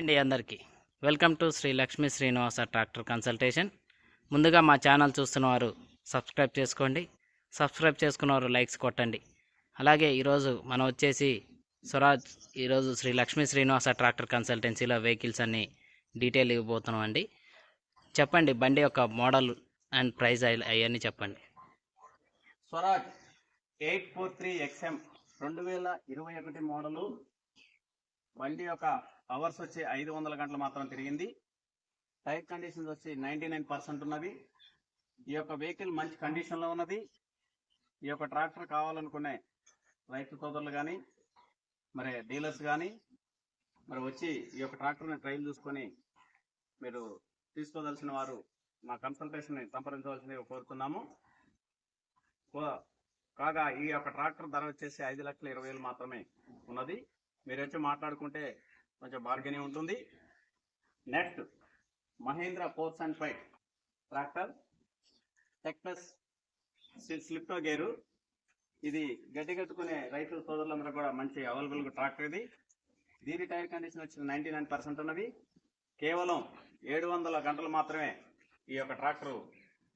అండి అందరికీ. Welcome to Sri Lakshmi Srinivasa tractor consultation. ముందుగా మా ఛానల్ చూస్తున్నవారు సబ్స్క్రైబ్ చేసుకోండి. సబ్స్క్రైబ్ చేసుకున్నవారు లైక్స్ కొట్టండి. అలాగే ఈరోజు మనం వచ్చేసి స్వరాజ్ ఈరోజు శ్రీ లక్ష్మీ శ్రీనివాస ట్రాక్టర్ కన్సల్టెన్సీలో వెహికల్స్ అన్ని డీటెయిల్ ఇవ్వబోతున్నాం అండి చెప్పండి బండి యొక్క మోడల్ అండ్ ప్రైస్ అవన్నీ చెప్పండి. Swaraj eight four three XM రెండు వేల ఇరవై ఒకటి మోడలు. బండి యొక్క అవర్స్ వచ్చి ఐదు వందల గంటలు మాత్రం తిరిగింది. టైర్ కండిషన్స్ వచ్చి నైంటీ నైన్ పర్సెంట్ ఉన్నది ఈ యొక్క వెహికల్ మంచి కండిషన్లో ఉన్నది. ఈ యొక్క ట్రాక్టర్ కావాలనుకునే రైతు సోదరులు కానీ మరి డీలర్స్ కానీ మరి వచ్చి ఈ యొక్క ట్రాక్టర్ని ట్రైల్ చూసుకొని మీరు తీసుకోదలసిన వారు మా కన్సల్టేషన్ని సంప్రదించవలసిందిగా కోరుతున్నాము. కో- కాగా ఈ యొక్క ట్రాక్టర్ ధర వచ్చేసి ఐదు లక్షల ఇరవై వేలు మాత్రమే ఉన్నది. మీరు వచ్చి మాట్లాడుకుంటే కొంచెం బార్గెనింగ్ ఉంటుంది. Next Mahindra force and five tractor టెక్నస్ స్లిప్టో గేరు ఇది గడ్డి కట్టుకునే రైతు సోదరులందరూ కూడా మంచి అవైలబుల్ ట్రాక్టర్ ఇది. దీని టైర్ కండిషన్ వచ్చిన నైంటీ నైన్ పర్సెంట్ ఉన్నది. కేవలం ఏడు వందల గంటలు మాత్రమే ఈ యొక్క ట్రాక్టర్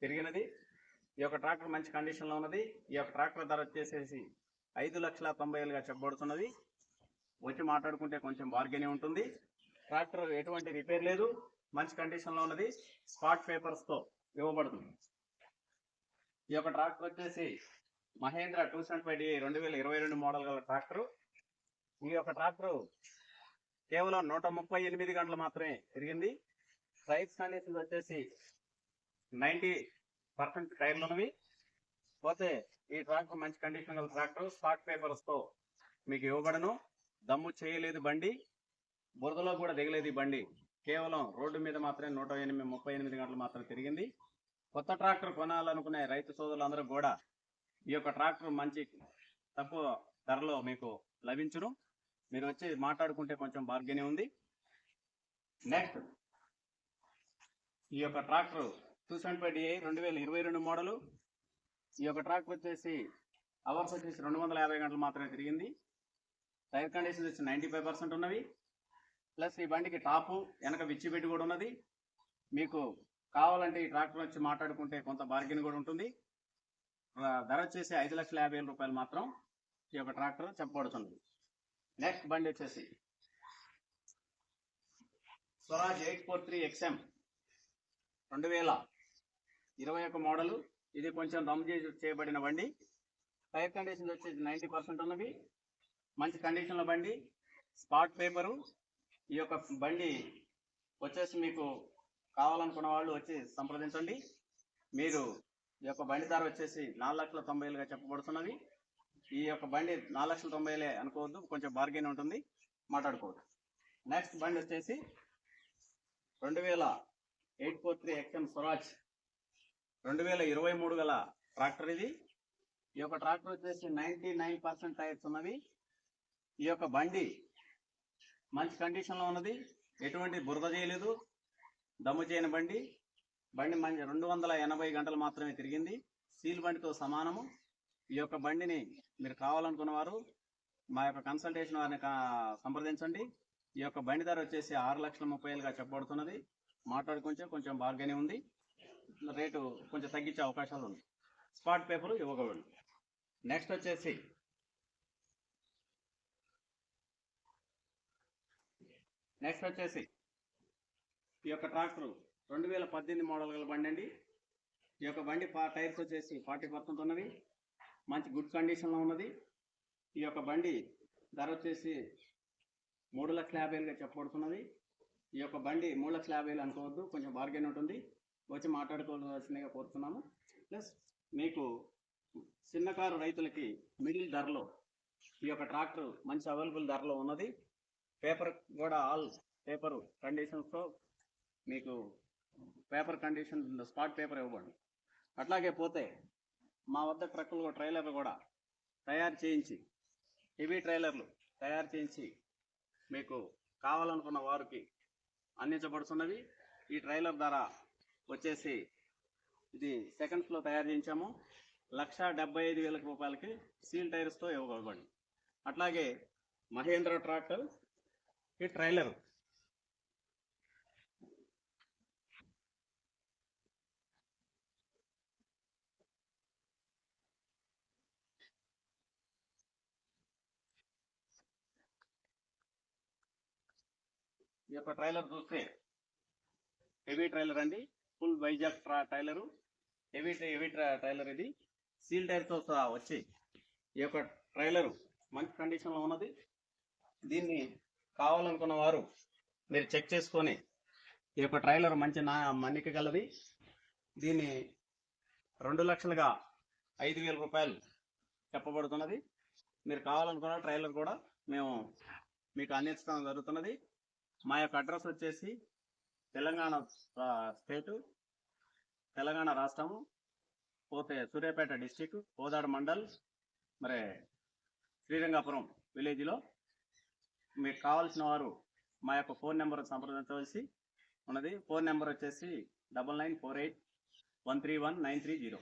తిరిగినది ఈ యొక్క ట్రాక్టర్ మంచి కండిషన్లో ఉన్నది. ఈ యొక్క ట్రాక్టర్ ధర వచ్చేసేసి ఐదు లక్షల తొంభై వేలుగా చెప్పబడుతున్నది. వచ్చి మాట్లాడుకుంటే కొంచెం బార్గెనే ఉంటుంది. ట్రాక్టర్ ఎటువంటి రిపేర్ లేదు. మంచి కండిషన్లో ఉన్నది. స్పాట్ పేపర్స్తో ఇవ్వబడుతుంది. ఈ యొక్క ట్రాక్టర్ వచ్చేసి Mahindra two seventy five D రెండు వేల ఇరవై రెండు మోడల్ గల ట్రాక్టర్ ఈ యొక్క ట్రాక్టర్ కేవలం నూట ముప్పై ఎనిమిది గంటలు మాత్రమే తిరిగింది. ప్రైస్ కండిషన్స్ వచ్చేసి నైంటీ పర్సెంట్ టైర్లు ఉన్నవి పోతే ఈ ట్రాక్టర్ మంచి కండిషన్ గల ట్రాక్టర్ స్పాట్ పేపర్స్తో మీకు ఇవ్వబడను. దమ్ము చేయలేదు బండి బురదలో కూడా దిగలేదు ఈ బండి. కేవలం రోడ్డు మీద మాత్రమే నూట ఎనిమిది ముప్పై ఎనిమిది గంటలు మాత్రం తిరిగింది. కొత్త ట్రాక్టర్ కొనాలనుకునే రైతు సోదరులందరూ కూడా ఈ యొక్క ట్రాక్టర్ మంచి తక్కువ ధరలో మీకు లభించును. మీరు వచ్చి మాట్లాడుకుంటే కొంచెం బార్గెనింగ్ ఉంది. నెక్స్ట్ ఈ యొక్క tractor two seventy five DI రెండు వేల ఇరవై రెండు మోడలు. ఈ యొక్క ట్రాక్టర్ వచ్చేసి అవర్స్ వచ్చేసి రెండు వందల యాభై గంటలు మాత్రమే తిరిగింది. టైర్ కండిషన్ వచ్చి నైంటీ ఫైవ్ పర్సెంట్ ఉన్నవి. ప్లస్ ఈ బండికి టాపు వెనక విచ్చిపెట్టి కూడా ఉన్నది. మీకు కావాలంటే ఈ ట్రాక్టర్ వచ్చి మాట్లాడుకుంటే కొంత బార్గెన్ కూడా ఉంటుంది. ధర వచ్చేసి ఐదు లక్షల యాభై వేల రూపాయలు మాత్రం ఈ యొక్క ట్రాక్టర్ చెప్పబడుతుంది. నెక్స్ట్ బండి వచ్చేసి Swaraj eight four three XM రెండు వేల ఇరవై ఒక మోడలు. ఇది కొంచెం దమ్ చేసి చేయబడిన బండి. టైర్ కండిషన్ వచ్చేసి నైంటీ పర్సెంట్ ఉన్నవి. మంచి కండిషన్లో బండి స్పాట్ పేపరు ఈ యొక్క బండి వచ్చేసి మీకు కావాలనుకున్న వాళ్ళు వచ్చి సంప్రదించండి. మీరు ఈ యొక్క బండి ధర వచ్చేసి నాలుగు లక్షల తొంభై వేలుగా చెప్పబడుతున్నది. ఈ యొక్క బండి నాలుగు లక్షల తొంభై వేలే అనుకోవద్దు కొంచెం బార్గెన్ ఉంటుంది మాట్లాడుకోవద్దు నెక్స్ట్ బండి వచ్చేసి రెండు వేల eight four three XM Swaraj రెండు వేల ఇరవై మూడు గల ట్రాక్టర్ ఇది. ఈ యొక్క ట్రాక్టర్ వచ్చేసి నైంటీ నైన్ పర్సెంట్ టైర్స్ ఉన్నవి. ఈ యొక్క బండి మంచి కండిషన్లో ఉన్నది. ఎటువంటి బురద చేయలేదు. దమ్ము చేయని బండి. బండి మంచి రెండు వందల ఎనభై గంటలు మాత్రమే తిరిగింది. సీల్ బండితో సమానము. ఈ యొక్క బండిని మీరు కావాలనుకున్న వారు మా యొక్క కన్సల్టేషన్ వారిని కా- సంప్రదించండి. ఈ యొక్క బండి ధర వచ్చేసి ఆరు లక్షల ముప్పై వేలుగా చెప్పబడుతున్నది. మాట్లాడుకుంటే కొంచెం బార్గెనే ఉంది. రేటు కొంచెం తగ్గించే అవకాశాలు ఉంది స్పాట్ పేపర్ ఇవ్వకూడదు. నెక్స్ట్ వచ్చేసి నెక్స్ట్ వచ్చేసి ఈ యొక్క ట్రాక్టర్ రెండు వేల పద్దెనిమిది మోడల్ గల బండి అండి. ఈ యొక్క బండి టైర్స్ వచ్చేసి ఫార్టీ పర్సెంట్ ఉన్నవి. మంచి గుడ్ కండిషన్లో ఉన్నది. ఈ యొక్క బండి ధర వచ్చేసి మూడు లక్షల యాభై వేలుగా చెప్పబడుతున్నది. ఈ యొక్క బండి మూడు లక్షల యాభై వేలు అనుకోవద్దు. కొంచెం బార్గెన్ ఉంటుంది. వచ్చి మాట్లాడుకోవాల్సిందిగా కోరుతున్నాము. ప్లస్ మీకు చిన్న కారు రైతులకి మిడిల్ ధరలో ఈ యొక్క ట్రాక్టర్ మంచి అవైలబుల్ ధరలో ఉన్నది. పేపర్ కూడా ఆల్ పేపర్ కండిషన్స్తో మీకు పేపర్ కండిషన్ స్పాట్ పేపర్ ఇవ్వబడి అట్లాగే పోతే మా వద్ద ట్రక్కులు ట్రైలర్లు కూడా తయారు చేయించి హెవీ ట్రైలర్లు తయారు చేయించి మీకు కావాలనుకున్న వారికి అందించబడుతున్నవి. ఈ ట్రైలర్ ధర వచ్చేసి ఇది సెకండ్స్లో తయారు చేయించాము. లక్ష డెబ్బై ఐదు వేల రూపాయలకి సీల్ టైర్స్తో ఇవ్వబడి అట్లాగే మహేంద్ర ట్రాక్టర్ ఈ ట్రైలర్ ఈ యొక్క ట్రైలర్ చూస్తే హెవీ ట్రైలర్ అండి. ఫుల్ వైజాగ్ ట్రా ట్రైలరు హెవీ హెవీ ట్రైలర్ ఇది. సీల్ టైర్తో వచ్చి ఈ యొక్క ట్రైలరు మంచి కండిషన్లో ఉన్నది. దీన్ని కావాలనుకున్న వారు మీరు చెక్ చేసుకొని ఈ యొక్క ట్రైలర్ మంచి నా మన్నిక గలది. దీన్ని రెండు లక్షలుగా ఐదు వేల రూపాయలు చెప్పబడుతున్నది. మీరు కావాలనుకున్న ట్రైలర్ కూడా మేము మీకు అందించడం జరుగుతున్నది. మా యొక్క అడ్రస్ వచ్చేసి తెలంగాణ స్టేటు తెలంగాణ రాష్ట్రము పోతే సూర్యాపేట డిస్టిక్ కోదాడ మండల్ మరి శ్రీరంగాపురం విలేజ్లో మీకు కావాల్సిన వారు మా యొక్క ఫోన్ నెంబర్ సంప్రదించవలసి ఉన్నది. ఫోన్ నెంబర్ వచ్చేసి double nine four eight one three one nine three zero.